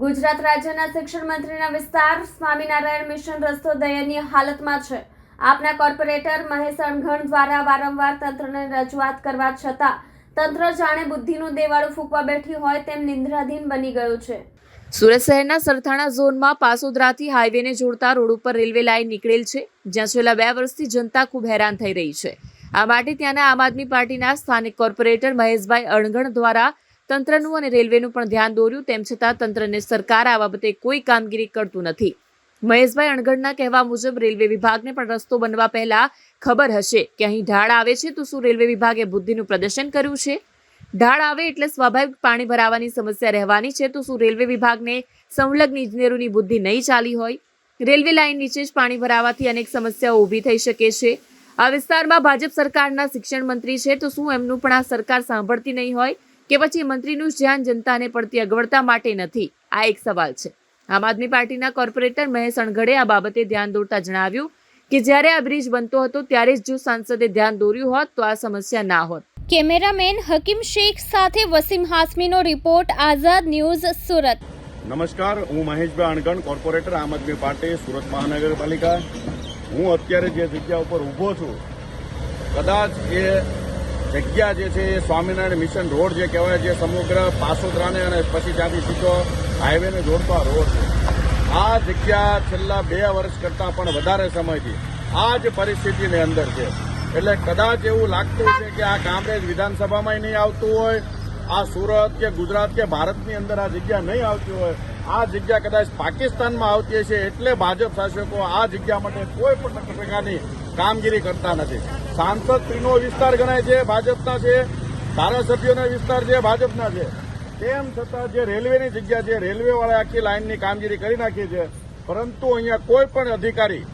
ગુજરાત રાજ્યના શિક્ષણ મંત્રીના વિસ્તાર સ્વામિનારાયણ મિશન રસ્તો દયનીય હાલતમાં છે. આપના કોર્પોરેટર મહેશ અણઘણ દ્વારા વારંવાર તંત્રને રજૂઆત કરવા છતાં તંત્ર જાણે બુદ્ધિનું દેવાળું ફૂંકવા બેઠી હોય તેમ નિંદ્રાધીન બની ગયું છે. સુરત શહેરના સરથાણા ઝોનમાં પાસોદરાથી હાઈવેને જોડતા રોડ ઉપર રેલવે લાઇન નીકળેલ છે, જ્યાં છેલ્લા બે વર્ષથી જનતા ખૂબ હેરાન થઈ રહી છે. આ માટે ત્યાંના આમ આદમી પાર્ટીના સ્થાનિક કોર્પોરેટર મહેશભાઈ અણગણ દ્વારા તંત્રનું અને રેલવેનું પણ ધ્યાન દોર્યું, તેમ છતાં તંત્રને સરકાર આ બાબતે કોઈ કામગીરી કરતું નથી. મહેશભાઈ અણગઢના કહેવા મુજબ રેલવે વિભાગને પણ રસ્તો બનવા પહેલા ખબર હશે કે અહીં ઢાળ આવે છે તો શું રેલવે વિભાગે બુદ્ધિનું પ્રદર્શન કર્યું છે? ઢાળ આવે એટલે સ્વાભાવિક પાણી ભરાવાની સમસ્યા રહેવાની છે તો શું રેલવે વિભાગને સંલગ્ન ઇજનેરોની બુદ્ધિ નહીં ચાલી હોય? રેલવે લાઇન નીચે જ પાણી ભરાવાથી અનેક સમસ્યાઓ ઊભી થઈ શકે છે. આ વિસ્તારમાં ભાજપ સરકારના શિક્ષણ મંત્રી છે તો શું એમનું પણ આ સરકાર સાંભળતી નહીં હોય? કે પછી મંત્રીનું ધ્યાન જનતાને પડતી અગવડતા માટે નથી? આ એક સવાલ છે. આમ આદમી પાર્ટીના કોર્પોરેટર મહેશ અણઘડે આ બાબતે ધ્યાન દોરતા જણાવ્યું કે જ્યારે આ બ્રિજ બનતો હતો ત્યારે જ જો સાંસદે ધ્યાન દોર્યું હોત તો આ સમસ્યા ના હોત. કેમેરામેન હકીમ શેખ સાથે વસીમ હાસમીનો રિપોર્ટ આઝાદ ન્યૂઝ સુરત. નમસ્કાર હું મહેશભાઈ અણગણ કોર્પોરેટર આમ આદમી પાર્ટી સુરત મહાનગરપાલિકા. હું અત્યારે જે જગ્યા ઉપર ઊભો છું કદાચ એ જગ્યા જે છે એ સ્વામિનારાયણ મિશન રોડ જે કહેવાય જે સમગ્ર પાસોદરાને અને પછી ત્યાંથી સીધો હાઈવેને જોડતો આ રોડ છે. આ જગ્યા છેલ્લા બે વર્ષ કરતાં પણ વધારે સમયથી આ જ પરિસ્થિતિની અંદર છે. એટલે કદાચ એવું લાગતું છે કે આ કામરેજ વિધાનસભામાં નહીં આવતું હોય, આ સુરત કે ગુજરાત કે ભારતની અંદર આ જગ્યા નહીં આવતી હોય, આ જગ્યા કદાચ પાકિસ્તાનમાં આવતી હશે એટલે ભાજપ શાસકો આ જગ્યા માટે કોઈ પણ પ્રકારની કામગીરી કરતા નથી. સાંસદ ત્રીનો વિસ્તાર ગણાય છે, ભાજપના છે, ધારાસભ્યોનો વિસ્તાર છે, ભાજપના છે. તેમ છતાં જે રેલવેની જગ્યા છે રેલવેવાળા આખી લાઇનની કામગીરી કરી નાખી છે, પરંતુ અહીંયા કોઈ પણ અધિકારી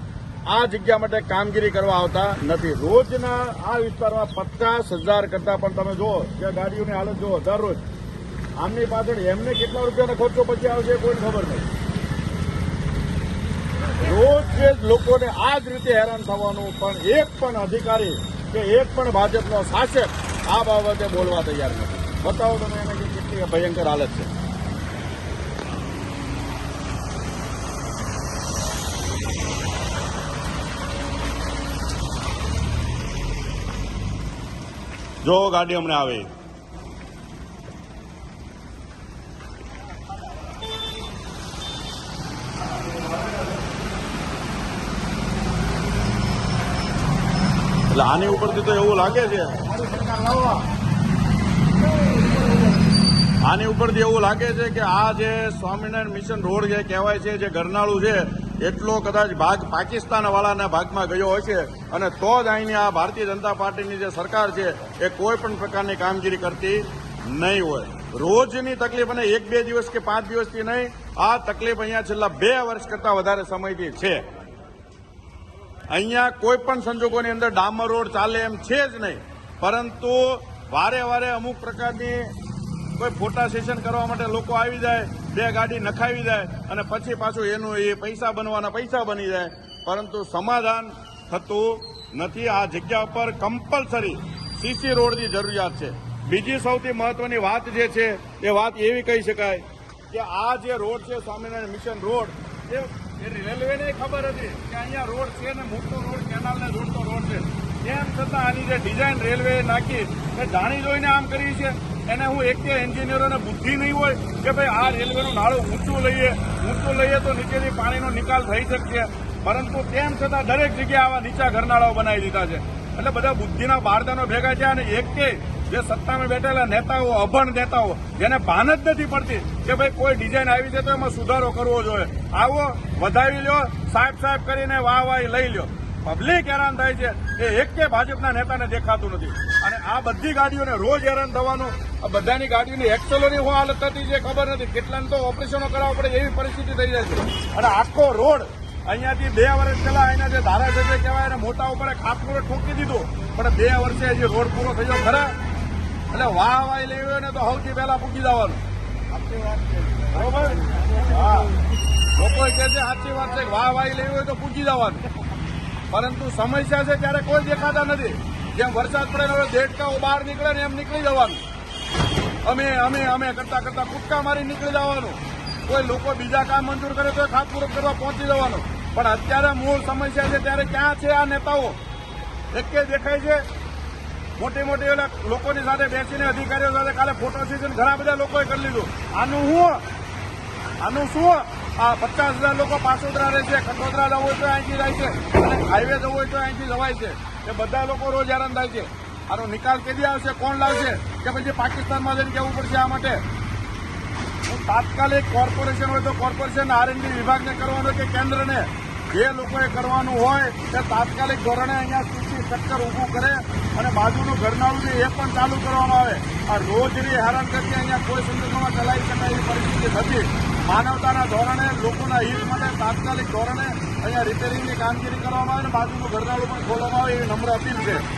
આ જગ્યા માટે કામગીરી કરવા આવતા નથી. રોજના આ વિસ્તારમાં પચાસ હજાર કરતા પણ તમે જુઓ કે ગાડીઓની હાલત જુઓ, દરરોજ. આમની પાછળ એમને કેટલા રૂપિયાનો ખર્ચો પછી આવશે કોઈ ખબર નહીં. રોજ લોકોને આ જ રીતે હેરાન થવાનું, પણ એક પણ અધિકારી કે એક પણ ભાજપનો શાસક આ બાબતે બોલવા તૈયાર નથી. બતાવો તમે એને કે કેટલી ભયંકર હાલત છે. જો ગાડી હમણાં આવે. એટલે આની ઉપરથી તો એવું લાગે છે. આની ઉપરથી એવું લાગે છે કે આ જે સ્વામિનારાયણ મિશન રોડ જે કહેવાય છે, જે ગરનાળું છે, એટલો કદાચ ભાગ પાકિસ્તાન વાળાના ભાગમાં ગયો હશે અને તો જ અહીંની આ ભારતીય જનતા પાર્ટીની જે સરકાર છે એ કોઈ પણ પ્રકારની કામગીરી કરતી નહીં હોય. રોજની તકલીફ અને એક બે દિવસ કે પાંચ દિવસથી નહીં, આ તકલીફ અહીંયા છેલ્લા બે વર્ષ કરતાં વધારે સમયથી છે. અહીંયા કોઈ પણ સંજોગોની અંદર ડામર રોડ ચાલે એમ છે જ નહીં. પરંતુ વારે વારે અમુક પ્રકારની કોઈ ફોટા સેશન કરવા માટે લોકો આવી જાય, બે ગાડી નખાવી જાય અને પછી પાછું એનું એ પૈસા બનવાના પૈસા બની જાય. પરંતુ સમાધાન થતું નથી. આ જગ્યા પર કમ્પલસરી સીસી રોડની જરૂરિયાત છે. બીજી સૌથી મહત્વની વાત જે છે, એ વાત એવી કહી શકાય કે આ જે રોડ છે, સ્વામિનારાયણ મિશન રોડ, એ એ રેલવેને ખબર હતી કે અહીંયા રોડ છે ને મોટો રોડ, કેનાલને જોડતો રોડ છે. તેમ છતાં આની જે ડિઝાઇન રેલવે નાખી, એ જાણી જોઈને આમ કરી છે. એને હું એક એન્જિનિયરોને બુદ્ધિ નહીં હોય કે ભાઈ આ રેલવેનું નાળું ઊંચું લઈએ. ઊંચું લઈએ તો નીચેથી પાણીનો નિકાલ થઈ શકશે. પરંતુ તેમ છતાં દરેક જગ્યાએ આવા નીચા ઘરનાળાઓ બનાવી દીધા છે. એટલે બધા બુદ્ધિના બારદાનો ભેગા છે અને એક કે જે સત્તામાં બેઠેલા નેતાઓ, અભણ નેતાઓ, જેને ભાન જ નથી પડતી કે ભાઈ કોઈ ડિઝાઇન આવી છે તો એમાં સુધારો કરવો જોઈએ. આવો, વધાવી લ્યો, સાહેબ સાહેબ કરીને વાહ વાહ લઈ લ્યો. પબ્લિક હેરાન થાય છે એ એક કે ભાજપના નેતાને દેખાતું નથી. અને આ બધી ગાડીઓને રોજ હેરાન થવાનું, આ બધાની ગાડીઓની એક્સેલોની શું હાલત થતી છે ખબર નથી. કેટલાને તો ઓપરેશનો કરાવવા પડે એવી પરિસ્થિતિ થઈ જાય છે. અને આખો રોડ અહીંયાથી બે વર્ષ પહેલા અહીંના જે ધારાસભ્ય કહેવાય એને મોટા ઉપર ખાતમુહૂર્ત ઠોકી દીધું. પણ બે વર્ષે હજી રોડ પૂરો થયો ખરા. એટલે વાહ વાહ લેવી હોય ને તો સૌથી પહેલા પૂકી જવાનું. બરોબર? હા. લોકો કહે છે સાચી વાત છે વાહ વાહ લેવી હોય તો પૂકી જવાનું. પરંતુ સમસ્યા છે ત્યારે કોઈ દેખાતા નથી. જેમ વરસાદ પડે હવે દેડકાઓ બહાર નીકળે ને એમ નીકળી જવાનું. અમે અમે અમે કરતા કરતા કૂદકા મારી નીકળી જવાનું. કોઈ લોકો બીજા કામ મંજૂર કરે તો ખાતમુહૂર્ત કરવા પહોંચી જવાનું. પણ અત્યારે મૂળ સમસ્યા છે, ત્યારે ક્યાં છે આ નેતાઓ? એક દેખાય છે. મોટી મોટી ઓલા લોકોની સાથે બેસીને અધિકારીઓ સાથે કાલે ફોટો સેશન ઘણા બધા લોકોએ કરી લીધું. આનું શું? આનું શું? આ પચાસ હજાર લોકો પાસોદરા રહે છે ખંડોદરા જવું હોય તો અહીંથી જાય છે અને હાઈવે જવું હોય તો અહીંથી જવાય છે. એ બધા લોકો રોજ હેરાન થાય છે. આનો નિકાલ કેદી આવશે? કોણ લાવશે? કે પછી પાકિસ્તાનમાં જઈને કહેવું પડશે આ માટે? તાત્કાલિક કોર્પોરેશન હોય તો કોર્પોરેશન આરએનડી વિભાગને કરવાનું કે કેન્દ્રને? જે લોકોએ કરવાનું હોય તે તાત્કાલિક ધોરણે અહીંયા સૂચિ ચક્કર ઊભું કરે અને બાજુનું ઘરનાળું છે એ પણ ચાલુ કરવામાં આવે. આ રોજની હેરાનગતિ અહીંયા કોઈ સંજોગોમાં ચલાવી શકાય એવી પરિસ્થિતિ નથી. માનવતાના ધોરણે, લોકોના હિત માટે તાત્કાલિક ધોરણે અહીંયા રિપેરિંગની કામગીરી કરવામાં આવે અને બાજુનું ઘરનાળું પણ ખોલવામાં આવે એવી નમ્ર અપીલ છે.